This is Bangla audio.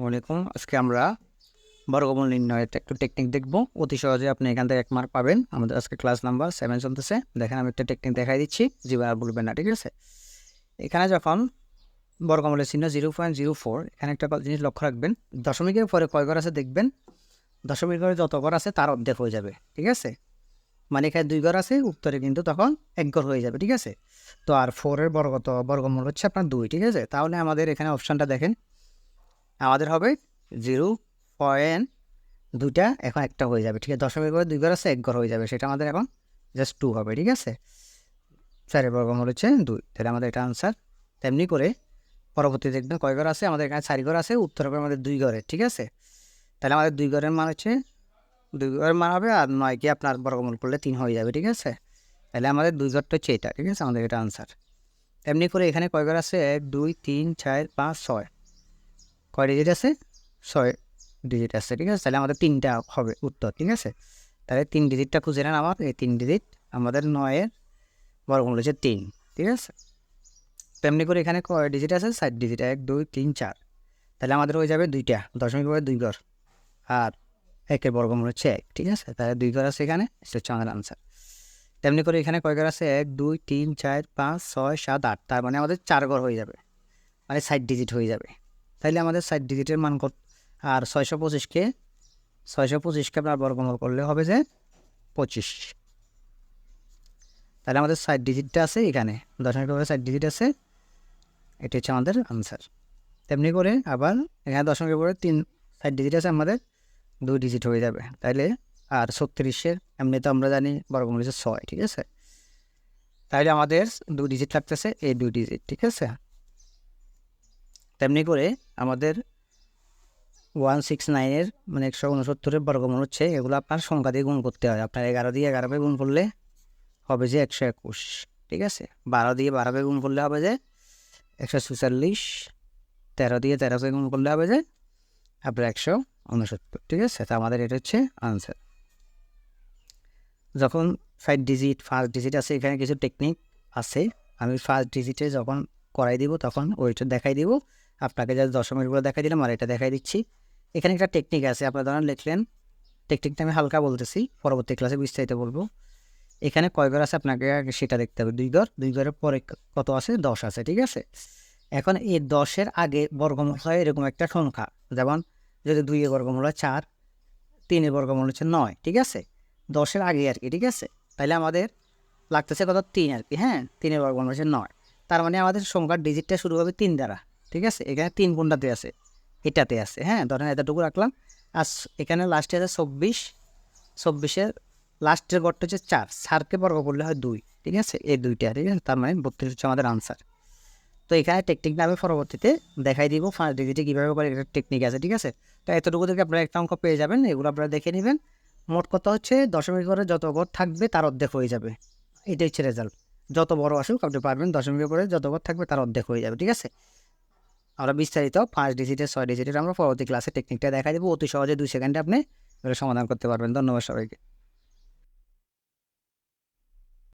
আসসালামাইকুম আজকে আমরা বর্গমূল নির্ণয়ের একটু টেকনিক দেখব। অতি সহজে আপনি এখান থেকে এক মার্ক পাবেন। আমাদের আজকে ক্লাস নাম্বার সেভেন চলতেছে। দেখেন আমি একটা টেকনিক দেখাই দিচ্ছি। আর বলবেন না, ঠিক আছে? এখানে যখন বর্গমূলের চিহ্ন জিরো পয়েন্ট জিরো ফোর এখানে একটা জিনিস লক্ষ্য রাখবেন। দশমিকের পরে কয় ঘর আছে দেখবেন? দশমিক ঘরে যত ঘর আছে তার অর্ধেক হয়ে যাবে, ঠিক আছে? মানে এখানে দুই ঘর আছে, উত্তরে কিন্তু তখন এক ঘর হয়ে যাবে, ঠিক আছে? তো আর ফোরের বর্গত বর্গমূল হচ্ছে আপনার দুই, ঠিক আছে? তাহলে আমাদের এখানে অপশানটা দেখেন। আমাদের হবে জিরো পয়েন্ট দুইটা, এখন একটা হয়ে যাবে, ঠিক আছে? দশমিক দুই ঘর আছে, এক ঘর হয়ে যাবে, সেটা আমাদের এখন জাস্ট টু হবে, ঠিক আছে? চারের বর্গমূল হচ্ছে দুই, তাহলে আমাদের এটা আনসার তেমনি করে পরবর্তী দেখবেন কয় ঘর আছে? আমাদের এখানে চারি ঘর আছে, উত্তর হবে আমাদের দুই ঘরে, ঠিক আছে? তাহলে আমাদের দুই ঘরের মান হচ্ছে, দুই ঘরের মান হবে আর নয় কি আপনার বর্গমূল করলে তিন হয়ে যাবে, ঠিক আছে? তাহলে আমাদের দুই ঘরটা হচ্ছে এটা, ঠিক আছে? আমাদের এটা আনসার তেমনি করে এখানে কয় ঘর আছে? এক, দুই, তিন, চার, পাঁচ, ছয়। কয় ডিজিট আছে, ছয় ডিজিট আছে, ঠিক আছে? তাহলে আমাদের তিনটা হবে উত্তর, ঠিক আছে? তাহলে তিন ডিজিটটা খুঁজে নেন আমার, এই তিন ডিজিট আমাদের নয়ের বর্গমূল হচ্ছে তিন, ঠিক আছে? তেমনি করে এখানে কয় ডিজিট আছে? ষাট ডিজিট এক, দুই, তিন, চার। তাহলে আমাদের হয়ে যাবে দুইটা, দশমিক করে দুই ঘর আর একের বর্গমূল হচ্ছে এক, ঠিক আছে? তাহলে দুই ঘর আছে এখানে, সেটা হচ্ছে আমাদের আনসার তেমনি করে এখানে কয় ঘর আছে? এক, দুই, তিন, চার, পাঁচ, ছয়, সাত, আট। তার মানে আমাদের চার ঘর হয়ে যাবে। মানে ষাট ডিজিট হয়ে যাবে। তাইলে আমাদের ষাট ডিজিটের মান কত? আর ছয়শো পঁচিশকে ছয়শো পঁচিশকে আপনার বর্গমূল করলে হবে যে পঁচিশ। তাহলে আমাদের ষাট ডিজিটটা আছে এখানে। দশমিক করে ষাট ডিজিট আছে। এটি হচ্ছে আমাদের আনসার তেমনি করে আবার এখানে দশমিকের পরে তিন ষাট ডিজিট আছে আমাদের, দুই ডিজিট হয়ে যাবে। তাইলে আর ছত্রিশের, এমনি তো আমরা জানি বর্গমূল হচ্ছে ছয়, ঠিক আছে? তাইলে আমাদের দুই ডিজিট লাগতেছে, এই দুই ডিজিট ঠিক আছে? তেমনি করে আমাদের ওয়ান সিক্স নাইনের মানে একশো উনসত্তরের বর্গমূল হচ্ছে, এগুলো আপনার সংখ্যা দিয়ে গুণ করতে হয়। আপনার এগারো দিয়ে এগারোকে গুণ করলে হবে যে একশো একুশ, ঠিক আছে? বারো দিয়ে বারোকে গুণ করলে হবে যে একশো চুয়াল্লিশ তেরো দিয়ে তেরোকে গুণ করলে হবে যে আপনার একশো উনসত্তর, ঠিক আছে? তা আমাদের এটা হচ্ছে আনসার যখন ফাইভ ডিজিট ফার্স্ট ডিজিট আছে, এখানে কিছু টেকনিক আছে, আমি ফার্স্ট ডিজিটে যখন করাই দিব, তখন ওইটা দেখাই দিব। আপনাকে যা দশমিকগুলো দেখাই দিলাম আর এটা দেখাই দিচ্ছি। এখানে একটা টেকনিক আছে, আপনার ধরেন লিখলেন টেকনিকটা আমি হালকা বলতেছি, পরবর্তী ক্লাসে বিস্তারিত বলব। এখানে কয় ঘর আছে আপনাকে সেটা দেখতে হবে, দুই ঘর, দুই ঘরের পরে কত আছে? দশ আছে, ঠিক আছে? এখন এই দশের আগে বর্গমূল হয় এরকম একটা সংখ্যা, যেমন যদি দুইয়ের বর্গমূল হয় চার, তিনের বর্গমূল হচ্ছে নয়, ঠিক আছে? দশের আগে আর কি, ঠিক আছে? তাহলে আমাদের লাগতেছে কত? তিন আর কি হ্যাঁ? তিনের বর্গমূল হচ্ছে নয়। তার মানে আমাদের সংখ্যার ডিজিটটা শুরু হবে তিন দ্বারা। ঠিক আছে? এখানে তিন কোনটাতে আছে। এটাতে আছে হ্যাঁ? ধরেন এতটুকু রাখলাম। আর এখানে লাস্টে আছে চব্বিশ। চব্বিশের লাস্টের গড়টা হচ্ছে চার। চারকে বর্গ করলে হয় দুই, ঠিক আছে? এই দুইটা, ঠিক আছে? তার মানে বত্রিশ হচ্ছে আমাদের আনসার তো এখানে টেকনিকটা আমি পরবর্তীতে দেখাই দিব ফার্স্ট ডিজিটে কীভাবে করে একটা টেকনিক আছে, ঠিক আছে? তো এতটুকু থেকে আপনারা একটা অঙ্ক পেয়ে যাবেন, এগুলো আপনারা দেখে নেবেন। মোট কথা হচ্ছে দশমিক ঘরে যত ঘর থাকবে তার অর্ধেক হয়ে যাবে। এটাই হচ্ছে রেজাল্ট যত বড় আসুক আপনি পারবেন দশমিকের পরে যত ঘর থাকবে তার অর্ধেক হয়ে যাবে, ঠিক আছে? আমরা বিস্তারিত পাঁচ ডিজিটের ছয় ডিজিটের আমরা পরবর্তী ক্লাসে টেকনিকটা দেখা দেবো। অতি সহজে দুই সেকেন্ডে আপনি সমাধান করতে পারবেন। ধন্যবাদ সবাইকে।